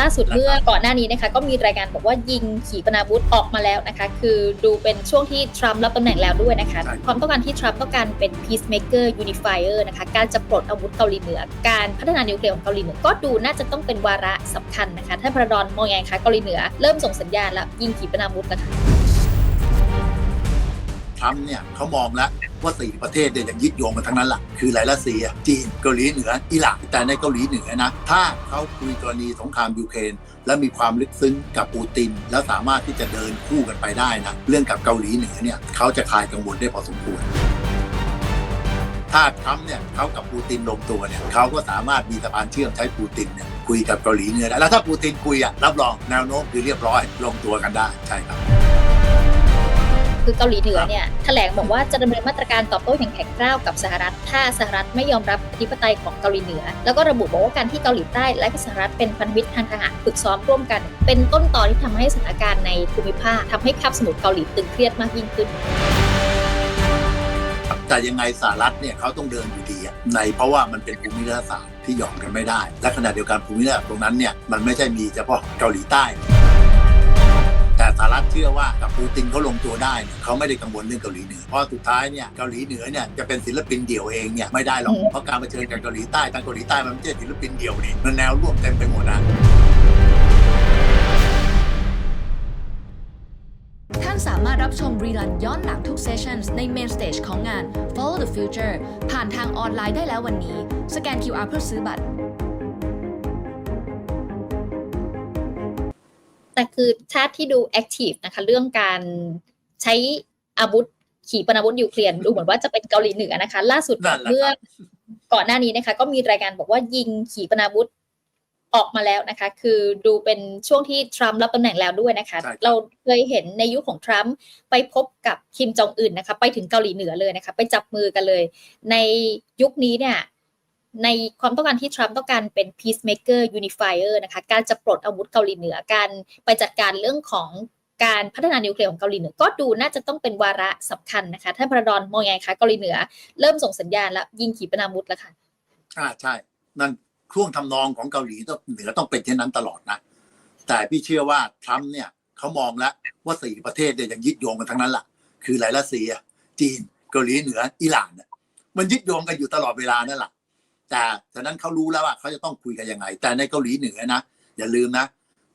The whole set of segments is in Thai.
ล่าสุดเมื่อก่อนหน้านี้นะคะก็มีรายงานบอกว่ายิงขีปนาวุธออกมาแล้วนะคะ คือดูเป็นช่วงที่ทรัมป์รับตำแหน่งแล้วด้วยนะคะใช่ความต้องการที่ทรัมป์ต้องการเป็น peacemaker unifier นะคะ การจะปลดอาวุธเกาหลีเหนือ การพัฒนานิวเคลียร์ของเกาหลีเหนือก็ดูน่าจะต้องเป็นวาระสำคัญนะคะท่านประดอนมองยังไงคะเกาหลีเหนือเริ่มส่งสัญญาณแล้วยิงขีปนาวุธแล้วค่ะ ทรัมป์เนี่ยเขามองแล้วว่าสี่ประเทศเนี่ยยังยึดโยงกันทั้งนั้นแหละคืออะไรรัสเซีย จีนเกาหลีเหนืออิหร่านแต่ในเกาหลีเหนือนะถ้าเขาคุยกรณีสงครามยูเครนและมีความลึกซึ้งกับปูติน แล้วสามารถที่จะเดินคู่กันไปได้นะเรื่องกับเกาหลีเหนือเนี่ยเขาจะคลายกังวลได้พอสมควรถ้าทรัมป์เนี่ยเขากับปูตินลงตัวเนี่ยเขาก็สามารถมีสะพานเชื่อมใช้ปูตินเนี่ยคุยกับเกาหลีเหนือได้แล้วถ้าปูตินคุยอะรับรองแนวโน้มคือเรียบร้อยลงตัวกันได้ใช่ครับ คือเกาหลีเหนือเนี่ยแถลงบอกว่าจะดำเนินมาตรการตอบโต้อย่างแข็งกร้าวกับสหรัฐ ถ้าสหรัฐไม่ยอมรับอธิปไตยของเกาหลีเหนือ แล้วก็ระบุบอกว่าการที่เกาหลีใต้และสหรัฐเป็นพันธมิตรทางทหารฝึกซ้อมร่วมกัน เป็นต้นตอที่ทำให้สถานการณ์ในภูมิภาคทำให้คาบสมุทรเกาหลีตึงเครียดมากยิ่งขึ้นแต่ยังไงสหรัฐเนี่ยเขาต้องเดินอยู่ดีในเพราะว่ามันเป็นภูมิรัฐศาสตร์ที่ยอมกันไม่ได้ และขณะเดียวกันภูมิรัฐศาสตรงนั้นเนี่ยมันไม่ใช่มีเฉพาะเกาหลีใต้ สหรัฐเชื่อว่ากับปูตินเขาลงตัวได้เนี่ยเขาไม่ได้กังวลเรื่องเกาหลีเหนือเพราะสุดท้ายเนี่ยเกาหลีเหนือเนี่ยจะเป็นศิลปินเดี่ยวเองเนี่ยไม่ได้หรอกเพราะการมาเผชิญกับเกาหลีใต้ทางเกาหลีใต้มันไม่ใช่ศิลปินเดี่ยวนี่มันแนวร่วมเต็มไปหมดนะท่านสามารถรับชมรีลันย้อนหลังทุกเซสชั่นใน Main Stage ของงาน Follow the Future ผ่านทางออนไลน์ได้แล้ววันนี้ สแกน QR เพื่อซื้อบัตร แต่คือชาติที่ดูแอคทีฟนะคะ เรื่องการใช้อาวุธขีปนาวุธนิวเคลียร์ดูเหมือนว่าจะเป็นเกาหลีเหนือนะคะ ล่าสุดนั่นแหละครับเมื่อก่อนหน้านี้นะคะ ก็มีรายงานบอกว่ายิงขีปนาวุธออกมาแล้วนะคะ คือดูเป็นช่วงที่ทรัมป์รับตำแหน่งแล้วด้วยนะคะใช่ครับเราเคยเห็นในยุคของทรัมป์ไปพบกับคิมจองอึนนะคะ ไปถึงเกาหลีเหนือเลยนะคะ ไปจับมือกันเลย ในยุคนี้เนี่ย ในความต้องการที่ทรัมป์ต้องการเป็น peacemaker unifier นะคะการจะปลดอาวุธเกาหลีเหนือการไปจัดการเรื่องของการพัฒนานิวเคลียร์ของเกาหลีเหนือก็ดูน่าจะต้องเป็นวาระสำคัญนะคะท่านประดอนมองยังไงคะเกาหลีเหนือ เริ่มส่งสัญญาณแล้วยิงขีปนาวุธแล้วค่ะอ่าใช่ นั่นช่วงทำนองของเกาหลีต้องเหนือต้องเป็นเช่นนั้นตลอดนะ แต่พี่เชื่อว่าทรัมป์เนี่ยเขามองแล้วว่าสี่ประเทศเนี่ยยังยึดโยงกันทั้งนั้นแหละคืออะไรรัสเซีย จีน เกาหลีเหนืออิหร่านเนี่ยมันยึดโยงกันอยู่ตลอดเวลานั่นแหละ แต่ฉะนั้นเขารู้แล้วว่าเขาจะต้องคุยกันยังไง แต่ในเกาหลีเหนือนะอย่าลืมนะ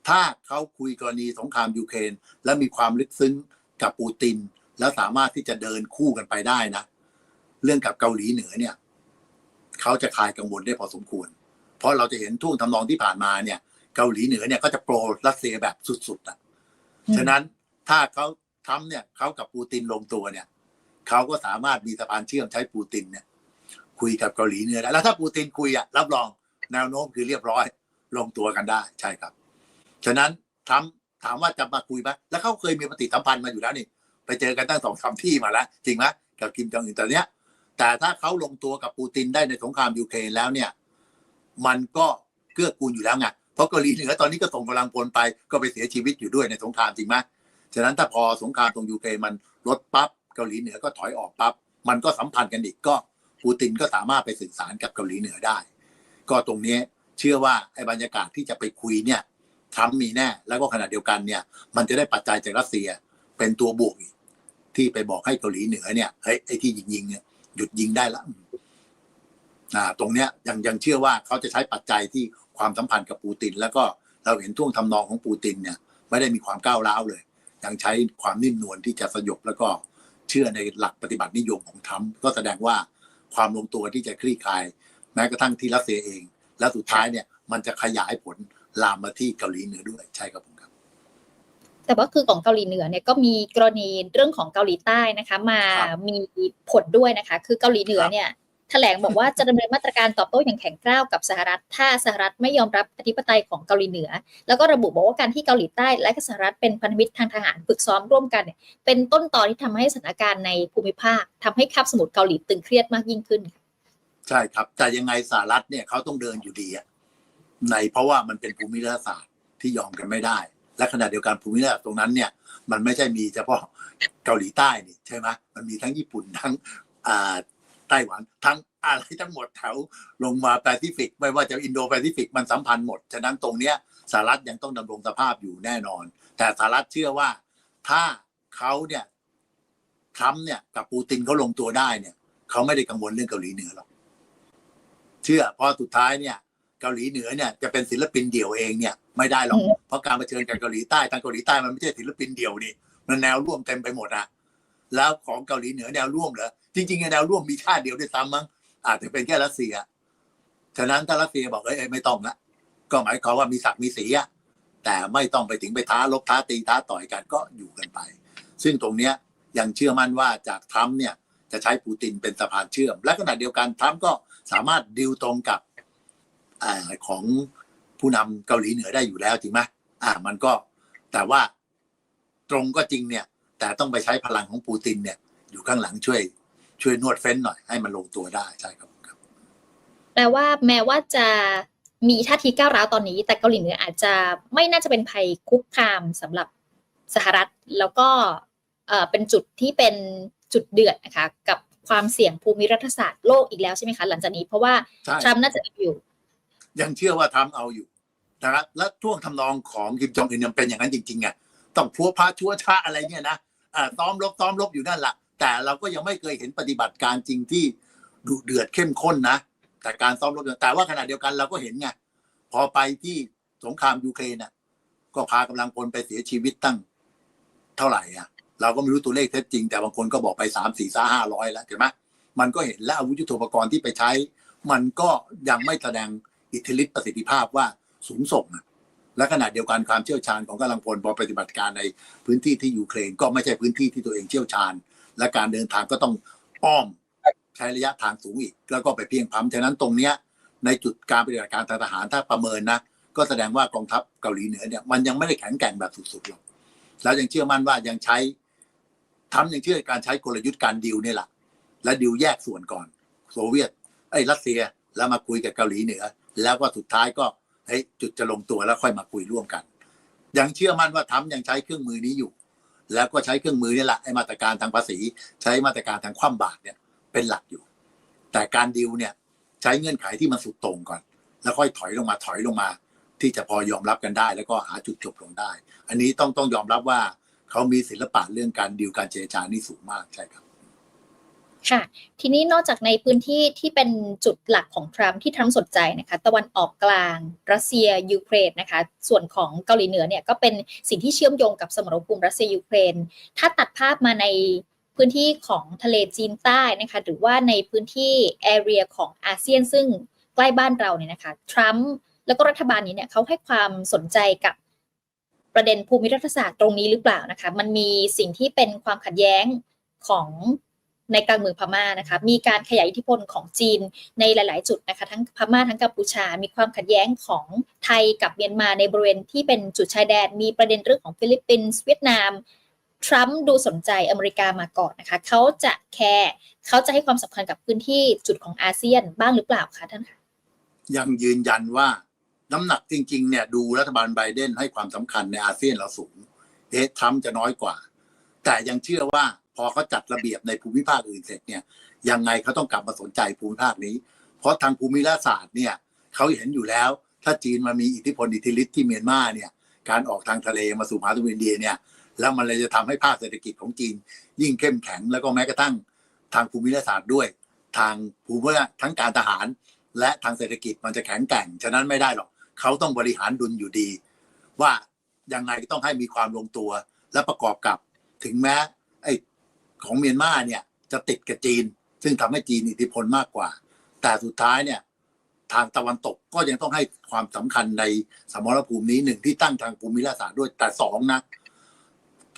ถ้าเขาคุยกรณีสงครามยูเครนและมีความลึกซึ้งกับปูติน แล้วสามารถที่จะเดินคู่กันไปได้นะ เรื่องกับเกาหลีเหนือเนี่ยเขาจะคลายกังวลได้พอสมควร เพราะเราจะเห็นท่วงทำนองที่ผ่านมาเนี่ย เกาหลีเหนือเนี่ยก็จะโปรรัสเซียแบบสุดๆอะอืมฉะนั้นถ้าเขาทำเนี่ยเขากับปูตินลงตัวเนี่ยเขาก็สามารถมีสะพานเชื่อมใช้ปูตินเนี่ย คุยกับเกาหลีเหนือได้แล้วถ้าปูตินคุยอะรับรองแนวโน้มคือเรียบร้อยลงตัวกันได้ใช่ครับ ฉะนั้นทำถามว่าจะมาคุยไหมแล้วเขาเคยมีปฏิสัมพันธ์มาอยู่แล้วนี่ ไปเจอกันตั้งสองสามที่มาแล้ว จริงไหมกับคิมจองอึนตอนเนี้ย แต่ถ้าเขาลงตัวกับปูตินได้ในสงครามยูเครนแล้วเนี่ย มันก็เกื้อกูลอยู่แล้วไงเพราะเกาหลีเหนือตอนนี้ก็ส่งกำลังพลไปก็ไปเสียชีวิตอยู่ด้วยในสงครามจริงไหมฉะนั้นถ้าพอสงครามตรงยูเครนมันลดปั๊บเกาหลีเหนือก็ถอยออกปั๊บมันก็สัมพันธ์กันอีกก็ ปูตินก็สามารถไปสื่อสารกับเกาหลีเหนือได้ ก็ตรงนี้เชื่อว่าไอ้บรรยากาศที่จะไปคุยเนี่ยทรัมป์มีแน่ แล้วก็ขณะเดียวกันเนี่ยมันจะได้ปัจจัยจากรัสเซียเป็นตัวบวกที่ไปบอกให้เกาหลีเหนือเนี่ยเฮ้ยไอ้ที่ยิงยิงเนี่ยหยุดยิงได้ละอ่าตรงเนี้ยยังยังเชื่อว่าเขาจะใช้ปัจจัยที่ความสัมพันธ์กับปูติน แล้วก็เราเห็นท่วงทำนองของปูตินเนี่ย ไม่ได้มีความก้าวร้าวเลย ยังใช้ความนิ่มนวลที่จะสยบแล้วก็เชื่อในหลักปฏิบัตินิยมของทรัมป์ก็แสดงว่า ความลงตัวที่จะคลี่คลาย แม้กระทั่งที่รัสเซียเอง และสุดท้ายเนี่ยมันจะขยายผลลามมาที่เกาหลีเหนือด้วยใช่ครับผมครับ แต่ว่าคือของเกาหลีเหนือเนี่ยก็มีกรณีเรื่องของเกาหลีใต้นะคะ มาครับมีผลด้วยนะคะ คือเกาหลีเหนือครับเนี่ย แถลงบอกว่าจะดำเนินมาตรการตอบโต้อย่างแข็งกร้าวกับสหรัฐ ถ้าสหรัฐไม่ยอมรับอธิปไตยของเกาหลีเหนือ แล้วก็ระบุบอกว่าการที่เกาหลีใต้ และสหรัฐเป็นพันธมิตรทางทหารฝึกซ้อมร่วมกันเป็นต้นตอที่ทำให้สถานการณ์ในภูมิภาคทำให้คาบสมุทรเกาหลีตึงเครียดมากยิ่งขึ้น ใช่ครับ แต่ยังไงสหรัฐเนี่ยเขาต้องเดินอยู่ดีในเพราะว่ามันเป็นภูมิรัฐศาสตร์ที่ยอมกันไม่ได้ และขณะเดียวกันภูมิรัฐศาสตร์ตรงนั้นเนี่ย มันไม่ใช่มีเฉพาะเกาหลีใต้นี่ใช่ไหมมันมีทั้งญี่ปุ่นทั้งอ่า ไต้หวันทั้งอะไรทั้งหมดแถวลงมาแปซิฟิก ไม่ว่าจะอินโดแปซิฟิกมันสัมพันธ์หมด ฉะนั้นตรงเนี้ยสหรัฐยังต้องดำรงสภาพอยู่แน่นอน แต่สหรัฐเชื่อว่าถ้าเขาเนี่ยทรัมป์เนี่ยกับปูตินเขาลงตัวได้เนี่ยเขาไม่ได้กังวลเรื่องเกาหลีเหนือหรอกเชื่อเพราะสุดท้ายเนี่ย เกาหลีเหนือเนี่ยจะเป็นศิลปินเดี่ยวเองเนี่ย ไม่ได้หรอกเพราะการมาเชิญกับเกาหลีใต้ทางเกาหลีใต้มันไม่ใช่ศิลปินเดี่ยวนี่มันแนวร่วมเต็มไปหมดอะ แล้วของเกาหลีเหนือแนวร่วมเหรอจริงๆแนวร่วมมีชาติเดียวด้วยซ้ำมั้งอาจจะเป็นแค่รัสเซีย ฉะนั้นถ้ารัสเซียบอกเอ้ยไม่ต้องละก็หมายความว่ามีศักดิ์มีสีอะแต่ไม่ต้องไปถึงไปท้าลบท้าตีท้าต่อยกันก็อยู่กันไป ซึ่งตรงเนี้ยยังเชื่อมั่นว่าจากทรัมป์เนี่ยจะใช้ปูตินเป็นสะพานเชื่อม และขณะเดียวกันทรัมป์ก็สามารถดิวตรงกับอของผู้นำเกาหลีเหนือได้อยู่แล้วจริงไหมอ่า มันก็แต่ว่าตรงก็จริงเนี่ย แต่ต้องไปใช้พลังของปูตินเนี่ย อยู่ข้างหลังช่วย ช่วยนวดเฟ้นหน่อยให้มันลงตัวได้ใช่ครับครับแปลว่าแม้ว่าจะมีท่าทีก้าวร้าวตอนนี้ แต่เกาหลีเหนืออาจจะไม่น่าจะเป็นภัยคุกคามสำหรับสหรัฐ แล้วก็เอ่อเป็นจุดที่เป็นจุดเดือดนะคะกับความเสี่ยงภูมิรัฐศาสตร์โลกอีกแล้วใช่ไหมคะหลังจากนี้เพราะว่าใช่ทรัมป์น่าจะอยู่ ยังเชื่อว่าทรัมป์เอาอยู่นะครับและท่วงทำนองของคิมจองอึนยังเป็นอย่างนั้นจริงๆไงต้องพัวพาชัวชาอะไรเนี่ยนะอ่า ซ้อมรบซ้อมรบอยู่นั่นแหละแต่เราก็ยังไม่เคยเห็นปฏิบัติการจริงที่ดุเดือดเข้มข้นนะแต่การซ้อมรบแต่ว่าขณะเดียวกันเราก็เห็นไงพอไปที่สงครามยูเครนน่ะ ก็พากำลังพลไปเสียชีวิตตั้ง เท่าไหร่อะ เราก็ไม่รู้ตัวเลขเท็จจริง แต่บางคนก็บอกไปสามสี่ซาห้าร้อยแล้วเห็นไหมมันก็เห็นแล้วอาวุธยุทโธปกรณ์ที่ไปใช้ มันก็ยังไม่แสดงอิทธิฤทธิประสิทธิภาพว่าสูงส่งอะ และขณะเดียวกันความเชี่ยวชาญของกำลังพลพอปฏิบัติการในพื้นที่ที่ยูเครนก็ไม่ใช่พื้นที่ที่ตัวเองเชี่ยวชาญ และการเดินทางก็ต้องอ้อมใช้ระยะทางสูงอีก แล้วก็ไปเพียงพำฉะนั้นตรงเนี้ยในจุดการปฏิบัติการทางทหารถ้าประเมินนะก็แสดงว่ากองทัพเกาหลีเหนือเนี่ยมันยังไม่ได้แข็งแกร่งแบบสุดๆหรอกแล้วยังเชื่อมั่นว่ายังใช้ทำยังเชื่อการใช้กลยุทธ์การดิวเนี่ยแหละและดิวแยกส่วนก่อน โซเวียตไอ้รัสเซียแล้วมาคุยกับเกาหลีเหนือ แล้วก็สุดท้ายก็ เฮ้ยจุดจะลงตัวแล้วค่อยมาคุยร่วมกัน ยังเชื่อมั่นว่าทำยังใช้เครื่องมือนี้อยู่ แล้วก็ใช้เครื่องมือนี่แหละไอ้มาตรการทางภาษี ใช้มาตรการทางคว่ำบาตรเนี่ย เป็นหลักอยู่ แต่การดิวเนี่ยใช้เงื่อนไขที่มันสุดต่งก่อน แล้วค่อยถอยลงมาถอยลงมา ที่จะพอยอมรับกันได้ แล้วก็หาจุดจบลงได้ อันนี้ต้องต้องยอมรับว่าเขามีศิลปะเรื่องการดิวการเจรจานี่สูงมากใช่ครับ ค่ะ ทีนี้นอกจากในพื้นที่ที่เป็นจุดหลักของทรัมป์ที่ทรัมป์สนใจนะคะ ตะวันออกกลาง รัสเซียยูเครนนะคะ ส่วนของเกาหลีเหนือเนี่ยก็เป็นสิ่งที่เชื่อมโยงกับสมรภูมิรัสเซียยูเครน ถ้าตัดภาพมาในพื้นที่ของทะเลจีนใต้นะคะ หรือว่าในพื้นที่แอเรียของอาเซียนซึ่งใกล้บ้านเราเนี่ยนะคะ ทรัมป์แล้วก็รัฐบาลนี้เนี่ยเขาให้ความสนใจกับประเด็นภูมิรัฐศาสตร์ตรงนี้หรือเปล่านะคะ มันมีสิ่งที่เป็นความขัดแย้งของ ในกลางเมืองพม่านะคะ มีการขยายอิทธิพลของจีนในหลาย ๆ จุดนะคะ ทั้งพม่าทั้งกัมพูชา มีความขัดแย้งของไทยกับเมียนมาในบริเวณที่เป็นจุดชายแดน มีประเด็นเรื่องของฟิลิปปินส์เวียดนาม ทรัมป์ดูสนใจอเมริกามาก่อนนะคะ เขาจะแคร์เขาจะให้ความสำคัญกับพื้นที่จุดของอาเซียนบ้างหรือเปล่าคะท่านคะยังยืนยันว่าน้ำหนักจริง ๆ เนี่ยดูรัฐบาลไบเดนให้ความสำคัญในอาเซียนเราสูง เอ๊ะทรัมป์จะน้อยกว่า แต่ยังเชื่อว่า อเขาจัดระเบียบในภูมิภาคอื่นเสร็จเนี่ยยังไงเขาต้องกลับมาสนใจภูมิภาคนี้ เพราะทางภูมิรัฐศาสตร์เนี่ยเขาเห็นอยู่แล้ว ถ้าจีนมามีอิทธิพลอิทธิฤทธิ์ที่เมียนมาเนี่ยการออกทางทะเลมาสู่มหาสมุทรอินเดียเนี่ยแล้วมันเลยจะทำให้ภาคเศรษฐกิจของจีน ยิ่งเข้มแข็งแล้วก็แม้กระทั่งทางภูมิรัฐศาสตร์ด้วย ทางภูมิทั้งการทหาร และทางเศรษฐกิจมันจะแข็งแกร่งฉะนั้นไม่ได้หรอกเขาต้องบริหารดุลอยู่ดี ว่ายังไงต้องให้มีความลงตัวและประกอบกับถึงแม้ไอ้ ของเมียนมาเนี่ยจะติดกับจีน ซึ่งทำให้จีนอิทธิพลมากกว่า แต่สุดท้ายเนี่ยทางตะวันตกก็ยังต้องให้ความสำคัญในสมรภูมินี้หนึ่งที่ตั้งทางภูมิรัศาสตร์ด้วยแต่สองนะ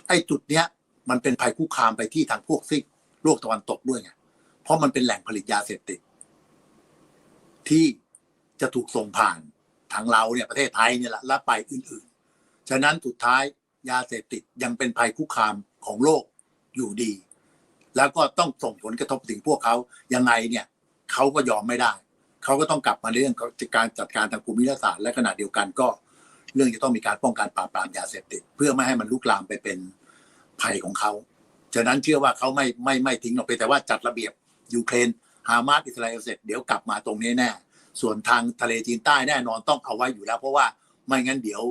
ไอ้จุดเนี้ยมันเป็นภัยคุกคามไปที่ทางพวกซิกโลกตะวันตกด้วยไงเพราะมันเป็นแหล่งผลิตยาเสพติด ที่จะถูกส่งผ่านทางเราเนี่ยประเทศไทยเนี่ยแหละและไปอื่นๆ ฉะนั้นสุดท้ายยาเสพติดยังเป็นภัยคุกคามของโลกอยู่ดี แล้วก็ต้องส่งผลกระทบถึงพวกเขายังไงเนี่ยเขาก็ยอมไม่ได้เขาก็ต้องกลับมาเรื่องการจัดการทางภูมิรัฐศาสตร์และขณะเดียวกันก็ เรื่องจะต้องมีการป้องกันปราบปรามยาเสพติดเพื่อไม่ให้มันลุกลามไปเป็นภัยของเขาฉะนั้นเชื่อว่าเขาไม่ไม่ไม่ทิ้งหรอกไปแต่ว่าจัดระเบียบยูเครนฮามาสอิสราเอลเสร็จเดี๋ยวกลับมาตรงนี้แน่ ส่วนทางทะเลจีนใต้แน่นอนต้องเอาไว้อยู่แล้ว เพราะว่าไม่งั้นเดี๋ยว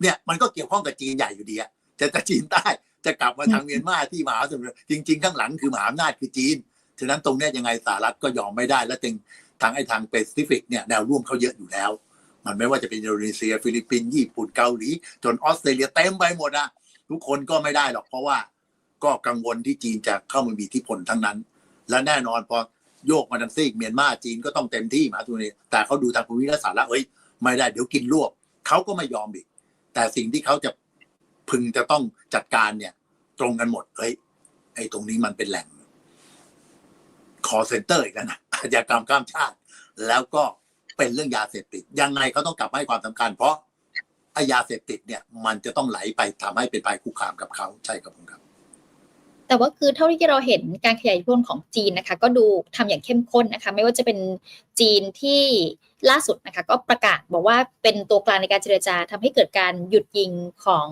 เนี่ยมันก็เกี่ยวข้องกับจีนใหญ่อยู่ดีอะจะจะจีนใต้ จะกลับมาทางเมียนมาที่มหาสมุทรจริง ๆ ข้างหลังคือมหาอำนาจคือจีน ฉะนั้นตรงเนี้ยยังไงสหรัฐก็ยอมไม่ได้ และจึงทางไอ้ทางแปซิฟิกเนี่ยแนวร่วมเขาเยอะอยู่แล้ว มันไม่ว่าจะเป็นอินโดนีเซีย ฟิลิปปินส์ญี่ปุ่นเกาหลี จนออสเตรเลียเต็มไปหมดอะทุกคนก็ไม่ได้หรอกเพราะว่าก็กังวลที่จีนจะเข้ามามีอิทธิพลทั้งนั้น และแน่นอนพอโยกมาทางซีกเมียนมาจีนก็ต้องเต็มที่มหาทุนแต่เขาดูทางภูมิรัฐศาสตร์แล้วเอ้ยไม่ได้เดี๋ยวกินรวบเขาก็ไม่ยอมอีกแต่สิ่งที่เขาจะ พึงจะต้องจัดการเนี่ย ตรงกันหมดเฮ้ยไอ้ตรงนี้มันเป็นแหล่งคอเซ็นเตอร์อีกแล้วนะอาชญากรรมข้ามชาติ แล้วก็เป็นเรื่องยาเสพติด ยังไงเขาต้องกลับให้ความสำคัญ เพราะไอ้ยาเสพติดเนี่ย มันจะต้องไหลไปทำให้เป็นภัยคุกคามกับเขาใช่ครับผมครับ แต่ว่าคือเท่าที่เราเห็นการขยายอิทธิพลของจีนนะคะ ก็ดูทำอย่างเข้มข้นนะคะ ไม่ว่าจะเป็นจีนที่ล่าสุดนะคะ ก็ประกาศบอกว่าเป็นตัวกลางในการเจรจาทำให้เกิดการหยุดยิงของ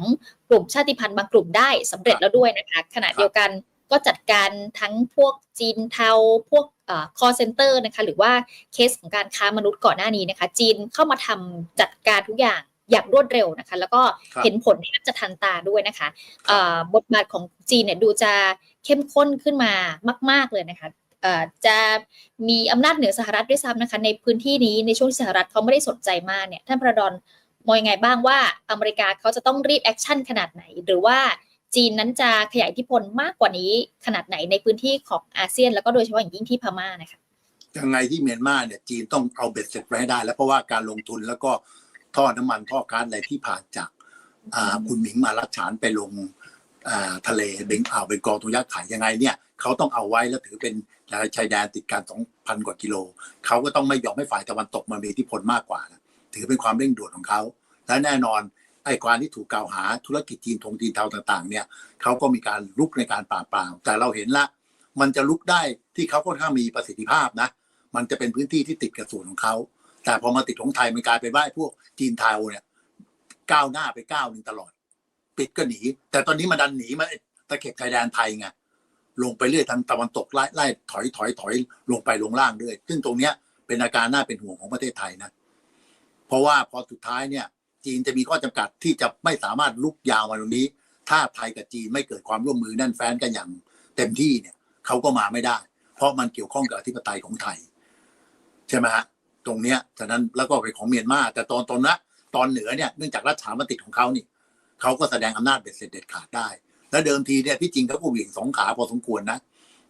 ลุ่มชาติพันธุ์บางกลุ่มได้สำเร็จแล้วด้วยนะคะ ขณะเดียวกันก็จัดการทั้งพวกจีนเทาพวกเอ่อ call center นะคะ หรือว่าเคสของการค้ามนุษย์ก่อนหน้านี้นะคะ จีนเข้ามาทำจัดการทุกอย่างอย่างรวดเร็วนะคะ แล้วก็ครับเห็นผลแทบจะทันตาด้วยนะคะเอ่อบทบาทของจีนเนี่ยดูจะเข้มข้นขึ้นมามาก ๆเลยนะคะเอ่อจะมีอำนาจเหนือสหรัฐด้วยซ้ำนะคะ ในพื้นที่นี้ในช่วงที่สหรัฐเขาไม่ได้สนใจมากเนี่ยท่านประดอน มองยังไงบ้างว่าอเมริกาเขาจะต้องรีบแอคชั่นขนาดไหน หรือว่าจีนนั้นจะขยายอิทธิพลมากกว่านี้ขนาดไหนในพื้นที่ของอาเซียน แล้วก็โดยเฉพาะอย่างยิ่งที่พม่านะคะยังไงที่เมียนมาเนี่ยจีนต้องเอาเบ็ดเสร็จไว้ให้ได้ แล้วเพราะว่าการลงทุนแล้วก็ท่อน้ำมันท่อก๊าซอะไรที่ผ่านจากคุณหมิงมารัชฉานไปลงทะเลเบงอ่าวเบงกอลตรงยักษ์ไข่ยังไงเนี่ยเขาต้องเอาไว้แล้วถือเป็นชายแดนติดกันสองพันกว่ากิโลเขาก็ต้องไม่ยอมให้ฝ่ายตะวันตกมามีอิทธิพลมากกว่านะ ถือเป็นความเร่งด่วนของเขา และแน่นอนไอ้ความที่ถูกกล่าวหาธุรกิจจีนทงจีนเทาต่างๆ เนี่ยเขาก็มีการลุกในการปราบปรามแต่เราเห็นละ มันจะลุกได้ที่เขาค่อนข้างมีประสิทธิภาพนะ มันจะเป็นพื้นที่ที่ติดกับส่วนของเขาแต่พอมาติดของไทยมันกลายเป็นว่าไอ้พวกจีนเทาเนี่ยก้าวหน้าไปก้าวหนึ่งตลอด ปิดก็หนี แต่ตอนนี้มันดันหนีมาตะเข็บชายแดนไทยไงลงไปเรื่อยทางตะวันตกไล่ไล่ถอยถอยถอยลงไปลงล่างเรื่อยซึ่งตรงเนี้ยเป็นอาการน่าเป็นห่วงของประเทศไทยนะ ราะว่าพอสุดท้ายเนี่ยจีนจะมีข้อจำกัดที่จะไม่สามารถลุกยาวมาตรงนี้ ถ้าไทยกับจีนไม่เกิดความร่วมมือแน่นแฟ้นกันอย่างเต็มที่เนี่ยเขาก็มาไม่ได้ เพราะมันเกี่ยวข้องกับอธิปไตยของไทย ใช่ไหมฮะตรงเนี้ยฉะนั้นแล้วก็เป็นของเมียนมาแต่ตอนตอนนะตอนเหนือเนี่ยเนื่องจากรัฐฉานมันติของเขานี่เขาก็แสดงอำนาจเบ็ดเสร็จเด็ดขาดได้ และเดิมทีเนี่ยที่จริงเขาก็เหวี่ยงสองขาพอสมควรนะ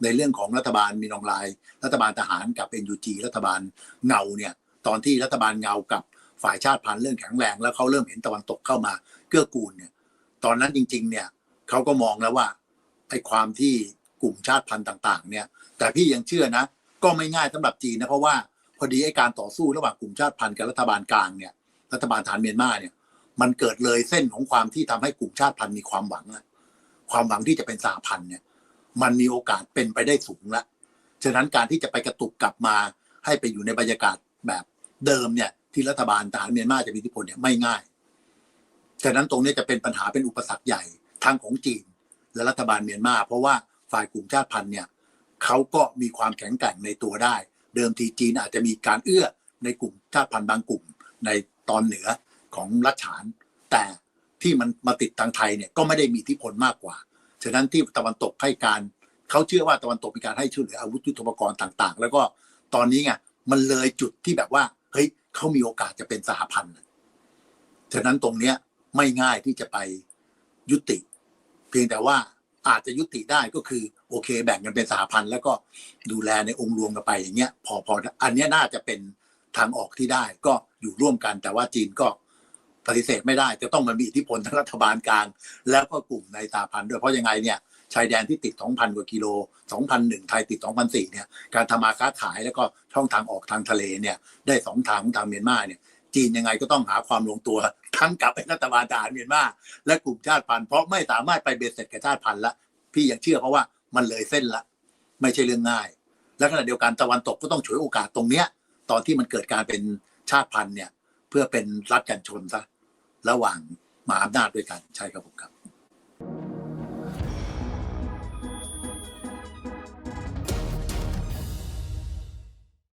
ในเรื่องของรัฐบาลมีนองลาย รัฐบาลทหารกับ NUG รัฐบาลเงาเนี่ย ตอนที่รัฐบาลเงากับ ฝ่ายชาติพันธุ์เรื่องแข็งแรง แล้วเขาเริ่มเห็นตะวันตกเข้ามาเกื้อกูลเนี่ย ตอนนั้นจริง ๆ เนี่ยเขาก็มองแล้วว่าไอ้ความที่กลุ่มชาติพันธุ์ต่าง ๆ เนี่ย แต่พี่ยังเชื่อนะ ก็ไม่ง่ายสำหรับจีนนะเพราะว่าพอดีไอ้การต่อสู้ระหว่างกลุ่มชาติพันธุ์กับรัฐบาลกลางเนี่ย รัฐบาลฐานเมียนมาเนี่ย มันเกิดเลยเส้นของความที่ทำให้กลุ่มชาติพันธุ์มีความหวังอะความหวังที่จะเป็นสหพันธ์เนี่ย มันมีโอกาสเป็นไปได้สูงล้วฉะนั้นการที่จะไปกระตุกกลับมาให้ไปอยู่ในบรรยากาศแบบเดิมเนี่ย ที่รัฐบาลทหารเมียนมาจะมีอิทธิพลเนี่ยไม่ง่ายฉะนั้นตรงนี้จะเป็นปัญหาเป็นอุปสรรคใหญ่ทั้งของจีน และรัฐบาลเมียนมา เพราะว่าฝ่ายกลุ่มชาติพันธุ์เนี่ยเขาก็มีความแข็งแกร่งในตัวได้ เดิมทีจีนอาจจะมีการเอื้อในกลุ่มชาติพันธุ์บางกลุ่มในตอนเหนือของรัฐฉาน แต่ที่มันมาติดทางไทยเนี่ยก็ไม่ได้มีอิทธิพลมากกว่า ฉะนั้นที่ตะวันตกให้การเขาเชื่อว่าตะวันตกมีการให้ช่วยเหลืออาวุธยุทโธปกรณ์ต่าง ๆ แล้วก็ตอนนี้ไงมันเลยจุดที่แบบว่า เขามีโอกาสจะเป็นสหพันธ์น่ะฉะนั้นตรงเนี้ยไม่ง่ายที่จะไปยุติ เพียงแต่ว่าอาจจะยุติได้ก็คือ โอเค แบ่งกันเป็นสหพันธ์แล้วก็ดูแลในองค์รวมกันไปอย่างเงี้ย พอพออันเนี้ยน่าจะเป็นทางออกที่ได้ก็อยู่ร่วมกัน แต่ว่าจีนก็ปฏิเสธไม่ได้ จะต้องมามีอิทธิพลทั้งรัฐบาลกลางแล้วก็กลุ่มในสหพันธ์ด้วยเพราะยังไงเนี่ย ชายแดนที่ติด 2,000 กว่ากิโล 2,001 ไทยติด 2,004เนี่ยการทำมาค้าขายแล้วก็ช่องทางออกทางทะเลเนี่ยได้สองทางของทางเมียนมาเนี่ยจีนยังไงก็ต้องหาความลงตัวทั้งกับไอ้รัฐบาลทหารเมียนมาและกลุ่มชาติพันธุ์เพราะไม่สามารถไปเบ็ดเสร็จกับชาติพันธุ์ละพี่ยังเชื่อเพราะว่ามันเลยเส้นละ ไม่ใช่เรื่องง่าย และขณะเดียวกันตะวันตกก็ต้องฉวยโอกาสตรงเนี้ย ตอนที่มันเกิดการเป็นชาติพันธุ์เนี่ย เพื่อเป็นรัฐกันชนซะระหว่างมหาอำนาจด้วยกันใช่ครับผมครับ